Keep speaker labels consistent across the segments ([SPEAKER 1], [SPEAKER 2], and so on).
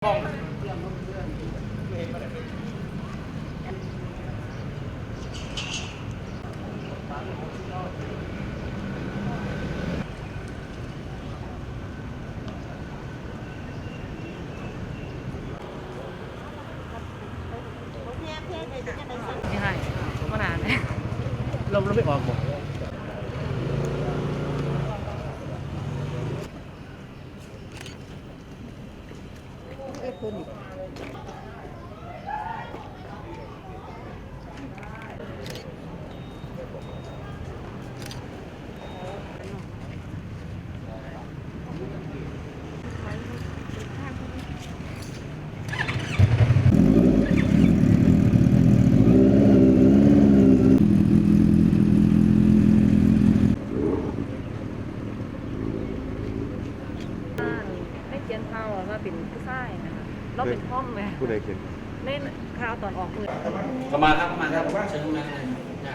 [SPEAKER 1] ไม่ให้มานานแล้ว
[SPEAKER 2] เราเราไม่ออกบอก
[SPEAKER 1] ไม่เขียนข่าวว่าเป็นผู้ชายนะคะเราเป็นพ่อมเลย
[SPEAKER 2] ผู้ใดเขียน
[SPEAKER 1] เล่นข่าวตอนออกมือ
[SPEAKER 3] เข้ามาครับเข้ามาครับเชิญเข้ามาเลยได้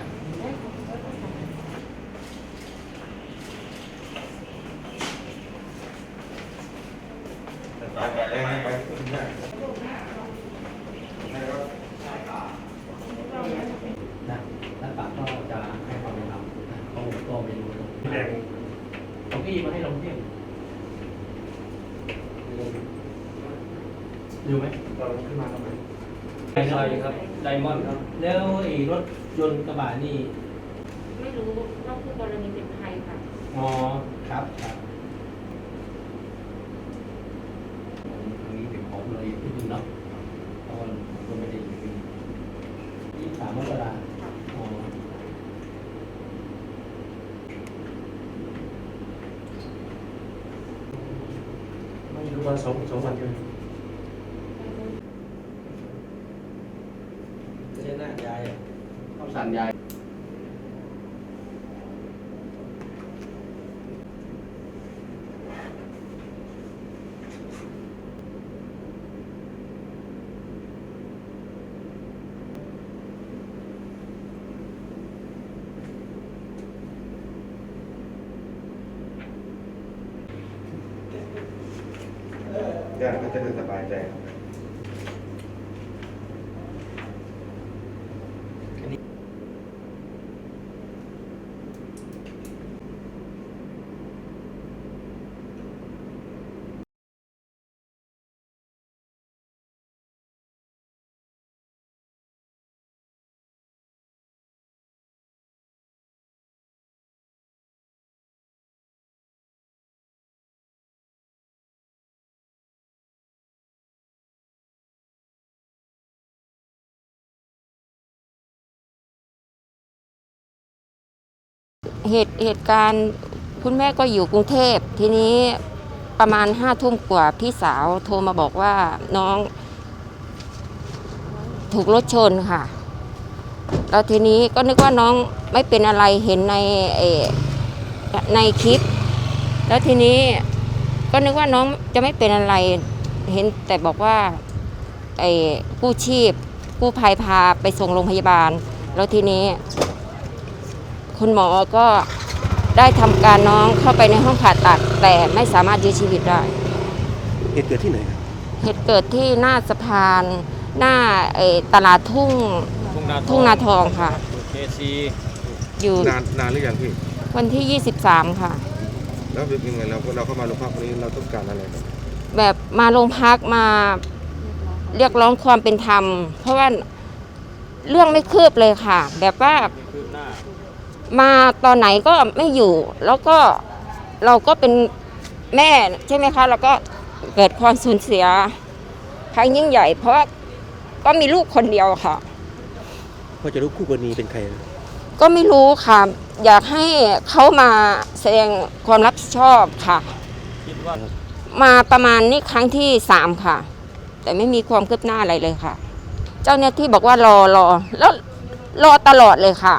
[SPEAKER 3] นะท่านปากก็จะให้ความเป็นธรรมนะเขาก็ไม่รู้แดงของพี่มาให้ลงเที่ยง อยู่ไหม
[SPEAKER 2] เราขึ้นมาทำไม
[SPEAKER 3] ไดซอยครับ ไดมอนด์ครับ แล้วไอ้รถยนต์กระบะนี่
[SPEAKER 1] ไม่รู้น้องคือกรณีเป็นใครค่ะ
[SPEAKER 3] อ๋อ ครับครับตรงนี้เป็นของเลยที่ดินเนาะตอนก็ไม่ได้อยู่ยี่สามมกราอ๋อ
[SPEAKER 2] ไม่รู้ว่าสองสองวันกัน
[SPEAKER 3] ไม่ใช่ห น้ายายข้าวสารยาย
[SPEAKER 2] ญาติก็จะได้สบายใจครับ
[SPEAKER 4] เหตุเหตุการณ์คุณแม่ก็อยู่กรุงเทพทีนี้ประมาณห้าทุ่มกว่าพี่สาวโทรมาบอกว่าน้องถูกรถชนค่ะ แล้วทีนี้ก็นึกว่าน้องไม่เป็นอะไรเห็นในในคลิป แล้วทีนี้ก็นึกว่าน้องจะไม่เป็นอะไร เห็นแต่บอกว่าไอ้กู้ชีพกู้ภัยพาไปส่งโรงพยาบาล แล้วทีนี้ คุณหมอก็ได้ทำการน้องเข้าไปในห้องผ่าตัด แต่ไม่สามารถยื้อชีวิตได้
[SPEAKER 2] เหตุเกิดที่ไหนครับ
[SPEAKER 4] เหตุเกิดที่หน้าสะพานหน้าเอ่อตลาดทุ่ง
[SPEAKER 3] ทุ่งนาทอง
[SPEAKER 4] ทุ่งนาทองค่ะ
[SPEAKER 3] เคซี
[SPEAKER 4] อยู่
[SPEAKER 2] นานนานหรือยังพี่
[SPEAKER 4] วันที่ 23 ค่ะ
[SPEAKER 2] แล้วเป็นยังไงเราเราเข้ามาโรงพักวันนี้เราต้องการอะไรครับ
[SPEAKER 4] แบบมาโรงพักมาเรียกร้องความเป็นธรรม เพราะว่าเรื่องไม่คืบเลยค่ะ แบบว่า
[SPEAKER 3] คืบหน้า
[SPEAKER 4] มาตอนไหนก็ไม่อยู่ แล้วก็เราก็เป็นแม่ใช่ไหมคะ แล้วก็เกิดความสูญเสียครั้งยิ่งใหญ่ เพราะว่าก็มีลูกคนเดียวค่ะ
[SPEAKER 2] พอจะรู้คู่กรณีเป็นใครนะ
[SPEAKER 4] ก็ไม่รู้ค่ะ อยากให้เขามาแสดงความรับผิดชอบค่ะ
[SPEAKER 3] คิดว่า
[SPEAKER 4] มาประมาณนี้ครั้งที่สามค่ะ แต่ไม่มีความคืบหน้าอะไรเลยค่ะ เจ้าหน้าที่บอกว่ารอรอแล้วรอตลอดเลยค่ะ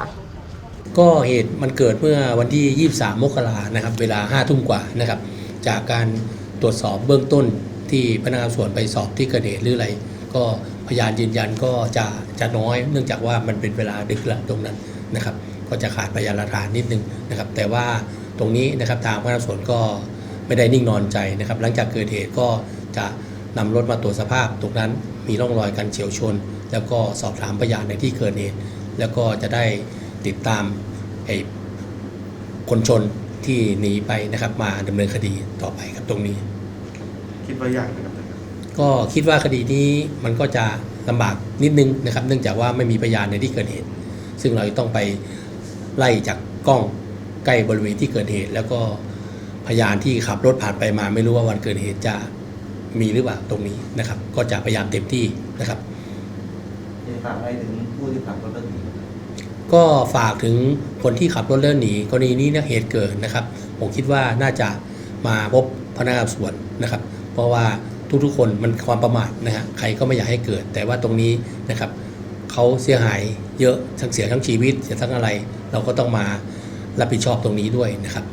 [SPEAKER 5] ก็เหตุมันเกิดเมื่อวันที่ 23 มกรานะครับ เวลา 5 ทุ่มกว่านะครับ จากการตรวจสอบเบื้องต้นที่พนักงานสวนไปสอบที่เกิดเหตุหรืออะไร ก็พยานยืนยันก็จะจะน้อย เนื่องจากว่ามันเป็นเวลาดึกแล้วตรงนั้นนะครับ ก็จะขาดพยานหลักฐานนิดนึงนะครับ แต่ว่าตรงนี้นะครับทางพนักงานสวนก็ไม่ได้นิ่งนอนใจนะครับ หลังจากเกิดเหตุก็จะนำรถมาตรวจสภาพตรงนั้นมีร่องรอยการเฉียวชน แล้วก็สอบถามพยานในที่เกิดเหตุ แล้วก็จะได้ ติดตามไอ้คนชนที่หนีไปนะครับ มาดำเนินคดีต่อไปครับตรงนี้
[SPEAKER 2] คิดว่ายากนะครับ
[SPEAKER 5] ก็คิดว่าคดีนี้มันก็จะลำบากนิดนึงนะครับ เนื่องจากว่าไม่มีพยานในที่เกิดเหตุ ซึ่งเราจะต้องไปไล่จากกล้องใกล้บริเวณที่เกิดเหตุ แล้วก็พยานที่ขับรถผ่านไปมา ไม่รู้ว่าวันเกิดเหตุจะมีหรือเปล่าตรงนี้นะครับ ก็จะพยายามเต็มที่นะครับ
[SPEAKER 3] จะฝากอะไรถึงผู้ที่ขับรถเรื่องนี้
[SPEAKER 5] ก็ฝากถึงคนที่ขับรถเลื่อนหนีกรณีนี้เนี่ยเหตุเกิดนะครับ ผมคิดว่าน่าจะมาพบพนักงานสอบสวนนะครับ เพราะว่าทุกๆคนมันความประมาทนะฮะใครก็ไม่อยากให้เกิด แต่ว่าตรงนี้นะครับเขาเสียหายเยอะทั้งเสียทั้งชีวิตเสียทั้งอะไร เราก็ต้องมารับผิดชอบตรงนี้ด้วยนะครับ